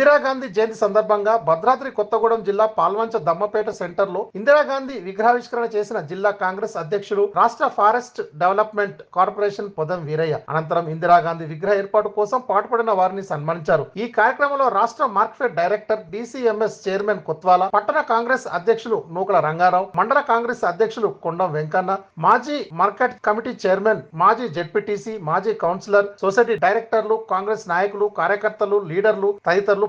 ఇందిరాగాంధీ జయంతి సందర్భంగా భద్రాద్రి కొత్తగూడెం జిల్లా పాల్వంచ దమ్మపేట సెంటర్లో ఇందిరాగాంధీ విగ్రహావిష్కరణ చేసిన జిల్లా కాంగ్రెస్ అధ్యక్షుడు రాష్ట్ర forest development corporation Podem Veeraiah. అనంతరం ఇందిరాగాంధీ విగ్రహ ఏర్పాటు కోసం పాటుపడిన వారిని సన్మానించారు. ఈ కార్యక్రమంలో రాష్ట్ర market director DCMS chairman Kothwala పట్టణ కాంగ్రెస్ అధ్యక్షులు నూకల రంగారావు మండల కాంగ్రెస్ అధ్యక్షులు కొండం వెంకన్న మాజీ మార్కెట్ కమిటీ చైర్మన్ మాజీ జెడ్పీటీసీ మాజీ కౌన్సిలర్ సొసైటీ డైరెక్టర్లు కాంగ్రెస్ నాయకులు కార్యకర్తలు లీడర్లు తదితరులు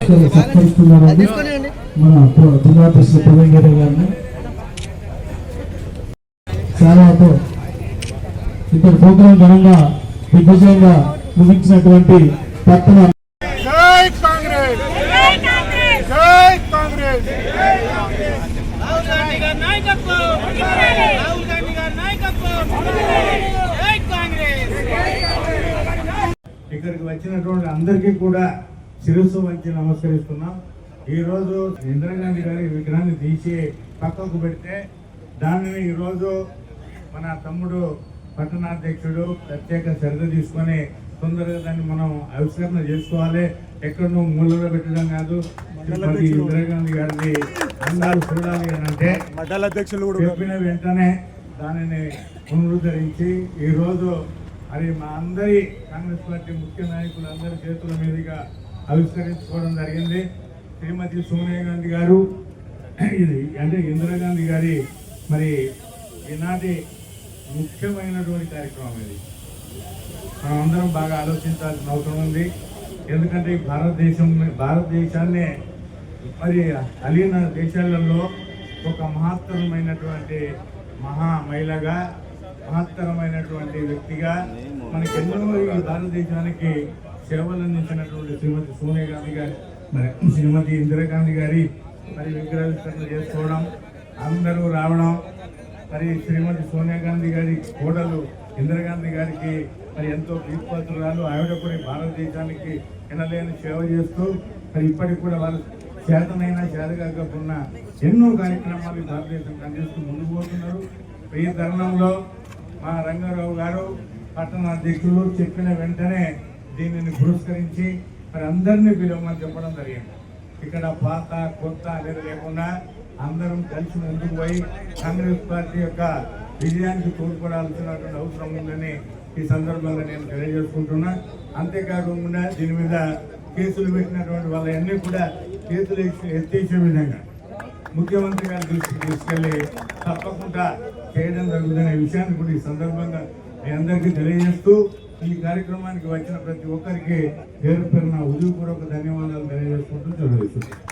చాలా సత్కరిస్తున్నారండి మన జిల్లా ప్రవీణ్ గారిని. ఇక్కడ ప్రోగ్రాం ఘనంగా దిగ్విజయంగా ముగించినటువంటి పట్టణ కాంగ్రెస్! కాంగ్రెస్! కాంగ్రెస్! ఇక్కడికి వచ్చినటువంటి అందరికీ కూడా శిరస్సు వంచి నమస్కరిస్తున్నాం. ఈరోజు ఇందిరాగాంధీ గారి విగ్రహాన్ని తీసి పక్కకు పెడితే దానిని ఈరోజు మన తమ్ముడు పట్టణాధ్యక్షుడు ప్రత్యేక శ్రద్ధ తీసుకొని తొందరగా దాన్ని మనం ఆవిష్కరణ చేసుకోవాలి. ఎక్కడో మూలలో పెట్టడం కాదు. ఇందిరాగాంధీ గారిని అందాలు చూడాలి అని అంటే మండల అధ్యక్షులు చెప్పిన వెంటనే దానిని పునరుద్ధరించి ఈరోజు అది మా అందరి కాంగ్రెస్ పార్టీ ముఖ్య నాయకులు అందరి చేతుల మీదుగా ఆవిష్కరించుకోవడం జరిగింది. శ్రీమతి సోనియా గాంధీ గారు ఇది అంటే ఇందిరాగాంధీ గారి మరి ఈనాటి ముఖ్యమైనటువంటి కార్యక్రమం ఇది. మనం అందరం బాగా ఆలోచించాల్సిన అవసరం ఉంది. ఎందుకంటే భారతదేశం భారతదేశాన్ని మరి అలీన దేశాలలో ఒక మహత్తరమైనటువంటి మహా మహిళగా మహత్తరమైనటువంటి వ్యక్తిగా మనకి ఎన్నో ఈ భారతదేశానికి సేవలు అందించినటువంటి శ్రీమతి సోనియా గాంధీ గారి మరి శ్రీమతి ఇందిరాగాంధీ గారి మరి విగ్రహావిష్కరణ చేసుకోవడం అందరూ రావడం మరి శ్రీమతి సోనియా గాంధీ గారి కోడలు ఇందిరాగాంధీ గారికి మరి ఎంతో కీర్తిపత్రురాలు ఆవిడ కూడా భారతదేశానికి ఎనలేని సేవ చేస్తూ మరి ఇప్పటికి కూడా వాళ్ళు చేతనైనా చేతకాకపోయినా ఎన్నో కార్యక్రమాలు ఈ భారతదేశానికి అందిస్తూ ముందుకు పోతున్నారు. ఈ తరుణంలో మా రంగారావు గారు పట్టణ అధ్యక్షులు చెప్పిన వెంటనే దీనిని పురస్కరించి మరి అందరినీ పిలవమని చెప్పడం జరిగింది. ఇక్కడ పాత కొత్త అనేది లేకుండా అందరం కలిసి ముందుకు పోయి కాంగ్రెస్ పార్టీ యొక్క విజయానికి తోడ్పడాల్సినటువంటి అవసరం ఉందని ఈ సందర్భంగా నేను తెలియజేసుకుంటున్నా. అంతేకాకుండా దీని మీద కేసులు పెట్టినటువంటి వాళ్ళన్నీ కూడా కేసులు ఎత్తేసే విధంగా ముఖ్యమంత్రి గారి దృష్టికి తీసుకెళ్ళి తప్పకుండా చేయడం జరుగుతున్న విషయాన్ని కూడా ఈ సందర్భంగా మీ అందరికీ తెలియజేస్తూ ఈ కార్యక్రమానికి వచ్చిన ప్రతి ఒక్కరికి పేరు పేరున ఉదయపూర్వక ధన్యవాదాలు తెలియజేసుకుంటూ చదివేస్తున్నాను